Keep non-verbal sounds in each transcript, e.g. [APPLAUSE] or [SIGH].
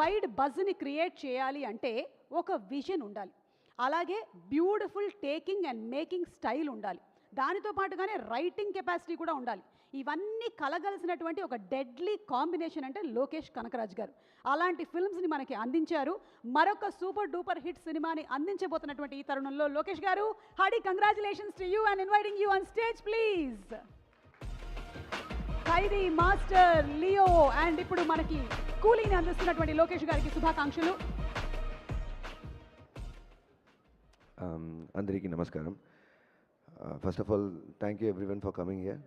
Wide బజ్ని create చేయాలి అంటే ఒక విజన్ ఉండాలి. అలాగే beautiful taking and making style ఉండాలి. దానితో పాటుగానే రైటింగ్ కెపాసిటీ కూడా ఉండాలి. ఇవన్నీ కలగలిసినటువంటి ఒక డెడ్లీ కాంబినేషన్ అంటే లోకేష్ కనకరాజ్ గారు. అలాంటి ఫిల్మ్స్ని మనకి అందించారు. మరొక సూపర్ డూపర్ హిట్ సినిమాని అందించబోతున్నటువంటి ఈ తరుణంలో Lokesh garu Hadi congratulations to you and inviting you on stage please Khaidi master Leo. And ఇప్పుడు మనకి కూలీని అందిస్తున్నటువంటి లోకేష్ గారికి శుభాకాంక్షలు. అందరికీ నమస్కారం. First of all thank you everyone for coming here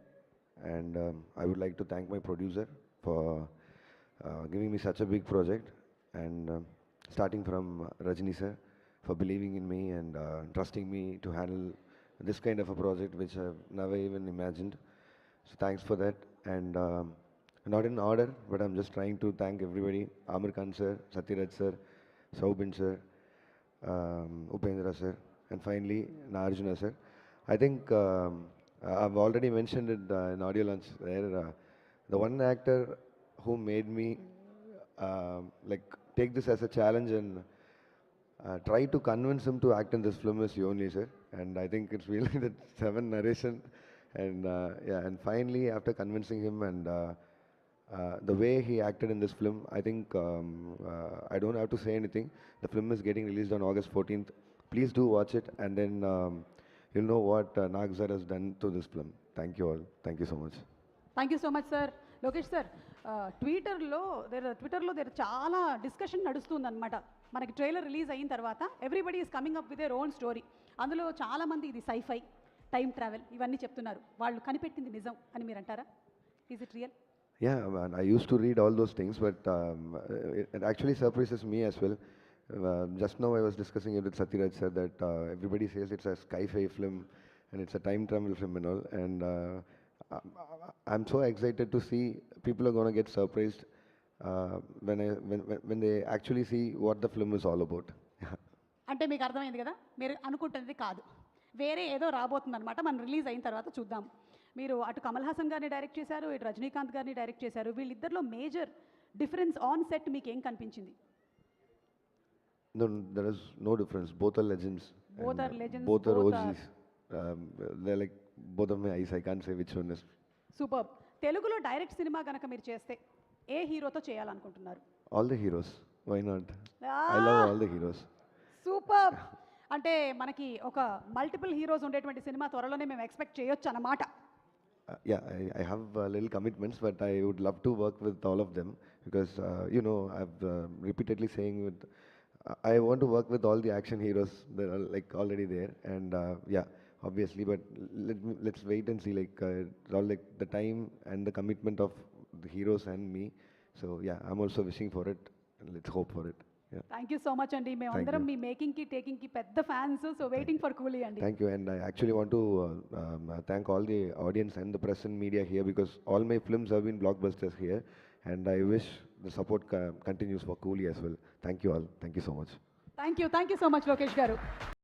and I would like to thank my producer for giving me such a big project and starting from Rajini sir for believing in me and trusting me to handle this kind of a project which I never even imagined So thanks for that. And um, not in order, but I'm just trying to thank everybody. Amir Khan sir, Satyaraj sir, Saubin sir, um, Upendra sir, and finally Narjuna sir. I think um, I've already mentioned it uh, in audio launch there. Uh, the one actor who made me uh, like take this as a challenge and uh, try to convince him to act in this film is Yoni sir, and I think it's really [LAUGHS] the seven narration, and uh, yeah, and finally after convincing him and uh, uh, the way he acted in this film, I think um, uh, I don't have to say anything. The film is getting released on August 14th. Please do watch it, and then um, you'll know what uh, Nag sir has done to this film. Thank you all. Thank you so much. Thank you so much sir Lokesh sir ట్విట్టర్లో there ట్విట్టర్లో there చాలా discussion నడుస్తుందన్నమాట మనకి trailer release అయిన తర్వాత everybody is coming up with their own story అందులో చాలామంది ఇది సైఫై టైం ట్రావెల్ ఇవన్నీ చెప్తున్నారు వాళ్ళు కనిపెట్టింది నిజం అని మీరు అంటారా is it real used to read all those things, but um, it, it actually surprises me as well. Uh, just now I was discussing it with Satyaraj sir that uh, everybody says it's a sci-fi film and it's a time travel film and all, and uh, I'm, so excited to see people are going to get surprised uh, when, I, when when they actually see what the film is all about. అంటే మీకు అర్థమైంది కదా మీరు అనుకుంటున్నది కాదు వేరే ఏదో రాబోతుంది అనమాట మనం రిలీజ్ అయిన తర్వాత చూద్దాం. మీరు అటు కమల్ హాసన్ గారిని డైరెక్ట్ చేశారు ఇటు రజనీకాంత్ గారిని డైరెక్ట్ చేశారు. వీళ్ళిద్దరిలో మేజర్ డిఫరెన్స్ ఆన్ సెట్ మీకు ఏం కనిపించింది సూపర్ తెలుగులో డైరెక్ట్ సినిమా కనుక మీరు చేస్తే ఏ హీరోతో చేయాలనుకుంటున్నారు? All the heroes why not all the heroes super అంటే మనకి ఒక మల్టిపుల్ హీరోస్ ఉండేటువంటి సినిమా త్వరలోనే మేము ఎక్స్పెక్ట్ చేయొచ్చు అన్నమాట yeah, I, I have uh, little commitments, but I would love to work with all of them because uh, you know I've uh, repeatedly saying with I want to work with all the action heroes that are like already there, and uh, yeah, obviously, but let let's wait and see like uh, all like the time and the commitment of the heroes and me. So yeah, I'm also wishing for it, and let's hope for it. Thank you so much అండి మేమందరం మీ మేకింగ్కి టేకింగ్కి పెద్ద fans so waiting for Coolie అండి Thank you, and I actually want to uh, um, uh, thank all the audience and the press and media here because all my films have been blockbusters here, and I wish the support co- continues for Cooley as well. Thank you all. Thank you so much. Thank you thank you so much Lokesh garu